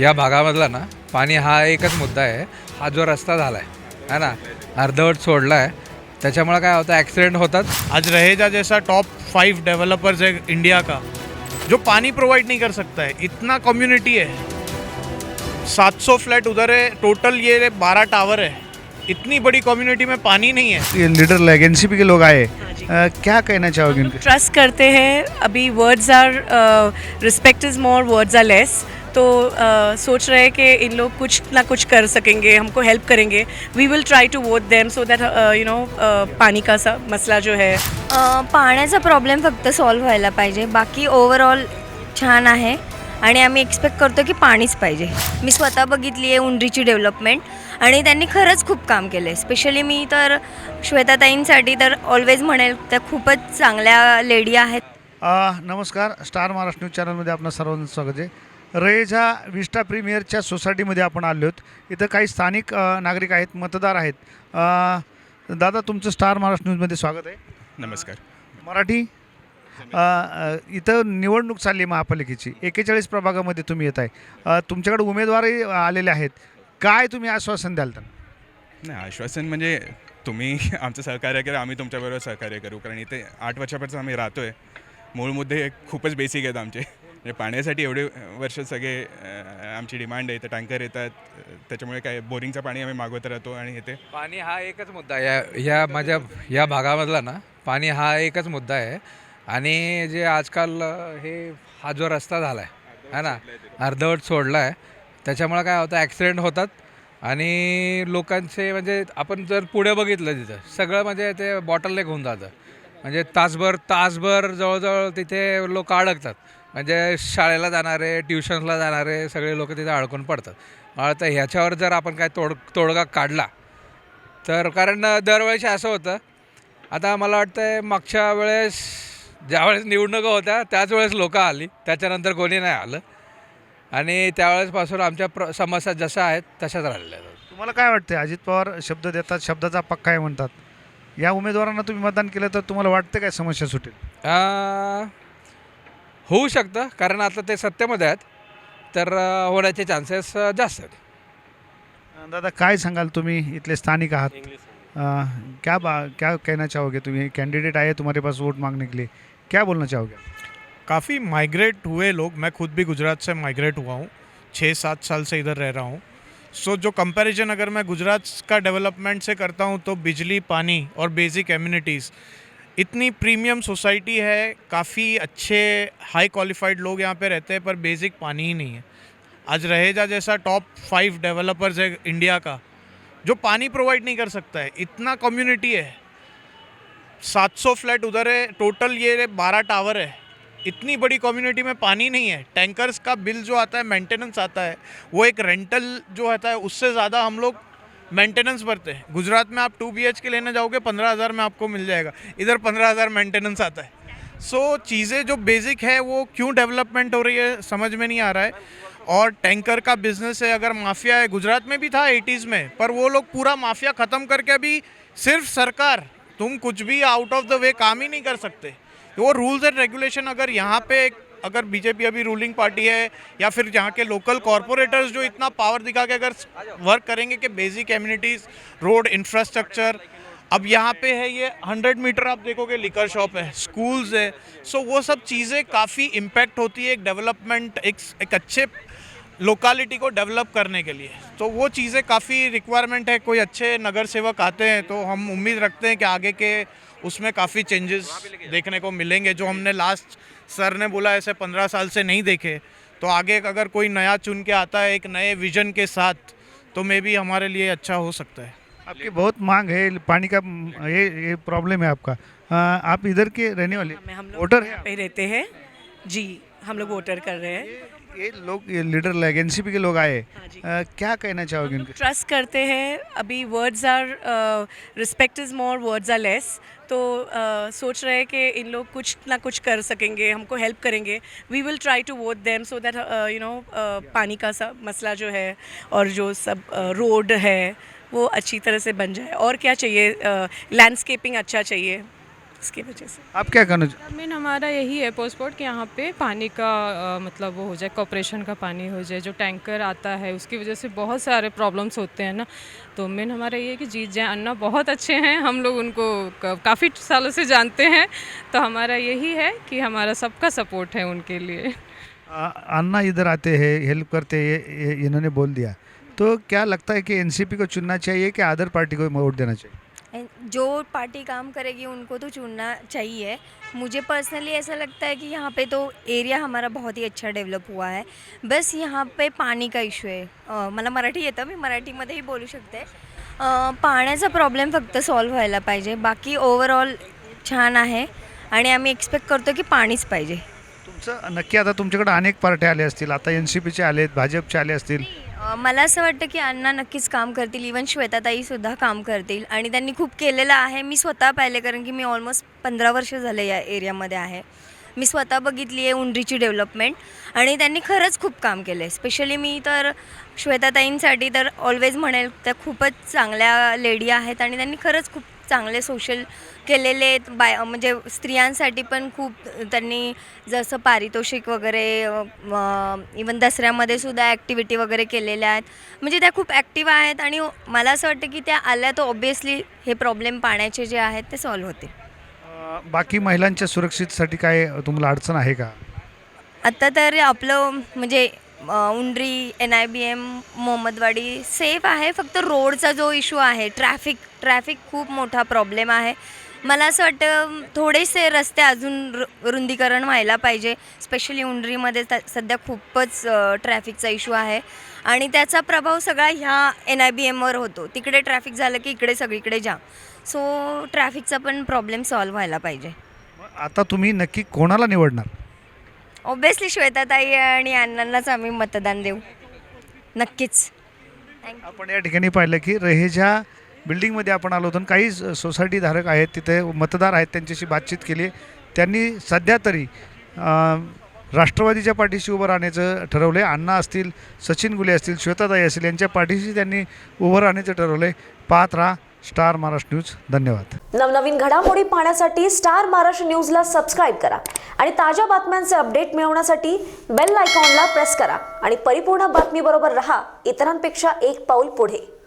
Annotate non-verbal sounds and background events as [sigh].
या भागामधला ना पाणी हा एकच मुद्दा आहे. हा जो रस्ता झाला आहे है ना? अर्धवट सोडला आहे त्याच्यामुळे काय होतं ॲक्सिडेंट होतात. आज रहेजा जैसा टॉप फाइव डेवलपर्स है इंडिया का जो पानी प्रोवाइड नहीं कर सकता है इतना कम्युनिटी है. 700 फ्लैट उधर है टोटल ये 12 टावर है. इतनी बड़ी कम्युनिटी में पानी नहीं है. ये लीडर एनसीपी के लोग आए क्या कहना चाहोगे इनके ट्रस्ट करते हैं। अभी words are respect is more words are less तो uh, सोच रहे हैं कि इन लोग कुछ ना कुछ कर सकेंगे हमको हेल्प करेंगे। We will try to vote them so that you know पानी का सा मसला जो है। अ, पाण्याचा प्रॉब्लेम फक्त सॉल्व्ह व्हायला पाहिजे. बाकी ओव्हरऑल छान आहे. आणि आम्ही एक्सपेक्ट करतो की पाणीच पाहिजे. मी स्वतः बघितली आहे उंडरीची डेव्हलपमेंट आणि त्यांनी खरंच खूप काम केलं आहे स्पेशली मी तर श्वेताताईंसाठी तर ऑलवेज म्हणेल त्या खूपच चांगल्या लेडी आहेत. नमस्कार. स्टार महाराष्ट्र न्यूज चॅनलमध्ये आपलं सर्वांचं स्वागत आहे. रेजा विस्टा प्रीमियरच्या सोसायटीमध्ये आपण आलो आहोत. इथं काही स्थानिक नागरिक आहेत मतदार आहेत. दादा तुमचं स्टार महाराष्ट्र न्यूजमध्ये स्वागत आहे. नमस्कार. मराठी? अ, इथं निवडणूक चालली आहे महापालिकेची. एकेचाळीस प्रभागामध्ये तुम्ही येत आहे अ, तुमच्याकडे उमेदवारही आलेले आहेत. काय तुम्ही आश्वासन द्याल त्यांना? नाही आश्वासन म्हणजे तुम्ही [laughs] आमचं सहकार्य करा आम्ही तुमच्याबरोबर सहकार्य करू. कारण इथे आठ वर्षापासून आम्ही राहतो आहे मूळ मुद्दे खूपच बेसिक आहेत आमचे. म्हणजे पाण्यासाठी एवढे वर्ष सगळे अं, आमची डिमांड आहे. तर टँकर येतात. त्याच्यामुळे काय बोरिंगचं पाणी आम्ही मागवत राहतो आणि इथे पाणी हा एकच मुद्दा आहे. या या माझ्या या भागामधला ना पाणी हा एकच मुद्दा आहे. आणि जे आजकाल हे हा जो रस्ता झाला आहे है ना? अर्धवट सोडला आहे त्याच्यामुळे काय होतं ॲक्सिडेंट होतात आणि लोकांचे म्हणजे आपण जर पुढे बघितलं तिथं सगळं म्हणजे ते बॉटलनेक होऊन जातं. म्हणजे तासभर तासभर जवळजवळ तिथे लोक अडकतात. म्हणजे शाळेला जाणारे ट्युशन्सला जाणारे सगळे लोक तिथे अडकून पडतात. तर ह्याच्यावर जर आपण काय तोड तोडगा काढला तर कारण दरवेळेस असं होतं. आता मला वाटतं मागच्या वेळेस ज्यावेळेस निवडणुका होत्या त्याच वेळेस लोक आली. त्याच्यानंतर कोणी नाही आलं. आणि त्यावेळेसपासून आमच्या प्र समस्या जशा आहेत तशाच राहिलेल्या आहेत. तुम्हाला काय वाटते अजित पवार शब्द देतात शब्दाचा पक्का आहे म्हणतात. या उमेदवारांना तुम्ही मतदान केलं तर तुम्हाला वाटतं काय समस्या सुटेल? अं, होऊ शकतं कारण आता ते सत्तेमध्ये आहेत. तर अं, होण्याचे चान्सेस जास्त आहेत. दादा काय सांगाल तुम्ही? इथले स्थानिक आहात. अं, क्या क्या कहना चाहोगे तुम? ये कैंडिडेट आए तुम्हारे पास वोट मांगने के लिए। क्या बोलना चाहोगे? काफ़ी माइग्रेट हुए लोग मैं खुद भी गुजरात से माइग्रेट हुआ हूँ। छः सात साल से इधर रह रहा हूँ। सो जो कंपैरिजन अगर मैं गुजरात का डेवलपमेंट से करता हूँ तो बिजली पानी और बेसिक एम्यूनिटीज़ इतनी प्रीमियम सोसाइटी है काफ़ी अच्छे हाई क्वालिफाइड लोग यहाँ पे रहते हैं पर बेसिक पानी ही नहीं है। आज रहेजा जैसा टॉप फाइव डेवलपर्स है इंडिया का जो पानी प्रोवाइड नहीं कर सकता है इतना कम्युनिटी है। 700 फ्लैट उधर है टोटल ये 12 टावर है। इतनी बड़ी कम्युनिटी में पानी नहीं है। टैंकर्स का बिल जो आता है मेंटेनेंस आता है वो एक रेंटल जो आता है उससे ज़्यादा हम लोग मेंटेनेंस भरते हैं। गुजरात में आप टू बी के लेने जाओगे पंद्रह हज़ार में आपको मिल जाएगा। इधर पंद्रह हज़ार मेंटेनेंस आता है। सो so, चीज़ें जो बेसिक है वो क्यों डेवलपमेंट हो रही है समझ में नहीं आ रहा है। और टैंकर का बिज़नेस है, अगर माफिया है, गुजरात में भी था एटीज़ में, पर वो लोग पूरा माफिया ख़त्म करके अभी सिर्फ़ सरकार, तुम कुछ भी आउट ऑफ़ द वे काम ही नहीं कर सकते। वो रूल्स एंड रेगुलेशन अगर यहाँ पे, अगर बीजेपी अभी रूलिंग पार्टी है, या फिर यहाँ के लोकल कॉरपोरेटर्स जो इतना पावर दिखा के अगर वर्क करेंगे कि बेसिक कम्युनिटीज़ रोड इंफ्रास्ट्रक्चर अब यहाँ पे है ये हंड्रेड मीटर आप देखोगे लिकर शॉप है स्कूल्स है सो वो सब चीज़ें काफ़ी इम्पैक्ट होती है, एक डेवलपमेंट एक एक अच्छे लोकालिटी को डेवलप करने के लिए। तो वो चीज़ें काफ़ी रिक्वायरमेंट है कोई अच्छे नगर सेवक आते हैं तो हम उम्मीद रखते हैं कि आगे के उसमें काफ़ी चेंजेस देखने को मिलेंगे जो हमने लास्ट सर ने बोला ऐसे पंद्रह साल से नहीं देखे। तो आगे अगर कोई नया चुन के आता है एक नए विजन के साथ तो मे भी हमारे लिए अच्छा हो सकता है। आपकी बहुत मांग है पानी का ये ये प्रॉब्लम है आपका। अ, आप इधर के रहने वाले हम वोटर यहाँ है पे रहते हैं। जी हम लोग वोटर कर रहे हैं। ये लोग ये लीडर लग एनसीपी के लोग आए। हाँ जी। अ, क्या कहना चाहोगे इनके ट्रस्ट करते हैं। अभी words are respect is more words are less तो uh, सोच रहे हैं कि इन लोग कुछ ना कुछ कर सकेंगे हमको हेल्प करेंगे। We will try to vote them so that you know पानी का सब मसला जो है और जो सब रोड uh, है वो अच्छी तरह से बन जाए। और क्या चाहिए? लैंडस्केपिंग uh, अच्छा चाहिए। उसकी वजह से। आप क्या कहना मेन हमारा यही है पोस्टपोर्ट कि यहाँ पे पानी का अ, मतलब वो हो जाए कॉपरेशन का पानी हो जाए जो टैंकर आता है उसकी वजह से बहुत सारे प्रॉब्लम्स होते हैं ना। तो मेन हमारा ये है कि जीत जाए अन्ना बहुत अच्छे हैं हम लोग उनको काफ़ी सालों से जानते हैं। तो हमारा यही है कि हमारा सबका सपोर्ट है उनके लिए। आ- अन्ना इधर आते हैं हेल्प करते हैं इन्होंने बोल दिया। तो क्या लगता है कि एनसीपी को चुनना चाहिए कि अदर पार्टी को वोट देना चाहिए? जो पार्टी काम करेगी उनको तो चुनना चाहिए। मुझे पर्सनली ऐसा लगता है कि यहाँ पे तो एरिया हमारा बहुत ही अच्छा डेव्हलप हुआ आहे बस यहाँ पे पाणी का इश्यू आहे मला मराठी येतं मी मराठीमध्येही बोलू शकते. पाण्याचा प्रॉब्लेम फक्त सॉल्व्ह व्हायला पाहिजे. बाकी ओव्हरऑल छान आहे. आणि आम्ही एक्सपेक्ट करतो की पाणीच पाहिजे. तुमचं नक्की आता तुमच्याकडे अनेक पार्ट्या आल्या असतील. आता एन सी पीचे आले आहेत भाजपचे आले असतील. मला असं वाटतं की अण्णा नक्कीच काम करतील. इवन श्वेताताईसुद्धा काम करतील. आणि त्यांनी खूप केलेलं आहे. मी स्वतः पाहिले कारण की मी ऑलमोस्ट पंधरा वर्ष झाले या एरियामध्ये आहे. मी स्वतः बघितली आहे उंडरीची डेव्हलपमेंट आणि त्यांनी खरंच खूप काम केलं आहे स्पेशली मी तर श्वेताताईंसाठी तर ऑलवेज म्हणेल त्या खूपच चांगल्या लेडी आहेत. आणि त्यांनी खरंच खूप चांगले सोशल केलेले आहेत. बाय म्हणजे स्त्रियांसाठी पण खूप त्यांनी जसं पारितोषिक वगैरे इवन दसऱ्यामध्ये सुद्धा ॲक्टिव्हिटी वगैरे केलेल्या आहेत. म्हणजे त्या खूप ॲक्टिव्ह आहेत आणि मला असं वाटतं की त्या आल्या तर ऑब्वियसली हे प्रॉब्लेम पाण्याचे जे आहेत ते सॉल्व्ह होतील. अं, बाकी महिलांच्या सुरक्षितसाठी काय तुम्हाला अडचण आहे का? आत्ता तर आपलं म्हणजे Undri N I B M Mohammadwadi safe आहे. फक्त रोडचा जो इश्यू आहे ट्रॅफिक ट्रॅफिक खूप मोठा प्रॉब्लेम आहे. मला असं वाटतं थोडेसे रस्ते अजून रु रुंदीकरण व्हायला पाहिजे. स्पेशली उंडरीमध्ये सध्या खूपच ट्रॅफिकचा इश्यू आहे. आणि त्याचा प्रभाव सगळा ह्या एन आय बी एमवर होतो. तिकडे ट्रॅफिक झालं की इकडे सगळीकडे जाम सो ट्रॅफिकचा पण प्रॉब्लेम सॉल्व्ह व्हायला पाहिजे. आता तुम्ही नक्की कोणाला निवडणार? ऑब्विसली श्वेताताई आणि अण्णांनाच आम्ही मतदान देऊ. नक्कीच. आपण या ठिकाणी पाहिलं की रहेजा बिल्डिंगमध्ये आपण आलो होतो आणि काही सोसायटीधारक आहेत तिथे मतदार आहेत त्यांच्याशी बातचीत केली. त्यांनी सध्या तरी राष्ट्रवादीच्या पाठीशी उभं राहण्याचं ठरवलं आहे अण्णा असतील सचिन गुले असतील श्वेताताई असतील यांच्या पाठीशी त्यांनी उभं राहण्याचं ठरवलं आहे पाहत राहा स्टार महाराष्ट्र न्यूज. धन्यवाद. नवनवीन घडामोडी पाहण्यासाठी स्टार महाराष्ट्र न्यूजला सबस्क्राईब करा आणि ताज्या बातम्यांचे अपडेट मिळवण्यासाठी बेल आयकॉनला प्रेस करा. आणि परिपूर्ण बातमीबरोबर रहा. इतरांपेक्षा एक पाऊल पुढे.